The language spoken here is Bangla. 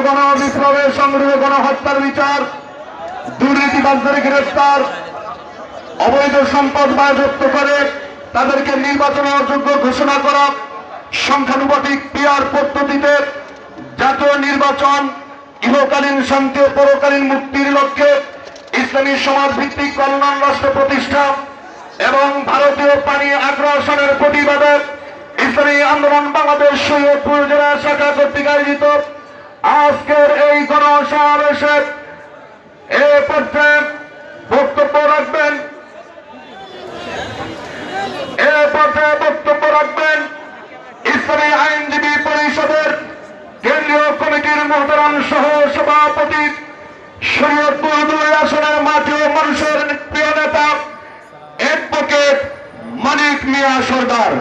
গণ সংগ্রহ গণহত্যার বিচার গ্রেফতার অবৈধ সম্পদ বাজপ্ত করে তাদেরকে নির্বাচনে অযোগ্য ঘোষণা করা, সংখ্যানুপাতিক পিয়ার পদ্ধতিতে জাতীয় নির্বাচন ইহকালীন শান্তি ও পরকালীন মুক্তির লক্ষ্যে ইসলামী সমাজ ভিত্তিক কল্যাণ রাষ্ট্র প্রতিষ্ঠা এবং ভারতীয় পানি আগ্রাসনের প্রতিবাদে ইসলামী আন্দোলন বাংলাদেশ সৈয়দপুর জেলা শাখা কর্তৃক আয়োজিত আজকের এই গণসমাবেশে এ পর্যায়ে বক্তব্য রাখবেন। এ পর্যায়ে বক্তব্য রাখবেন শরীয়তপুর দুই আসনের ও মানুষের প্রিয় নেতা অ্যাডভোকেট মানিক মিয়া সর্দার।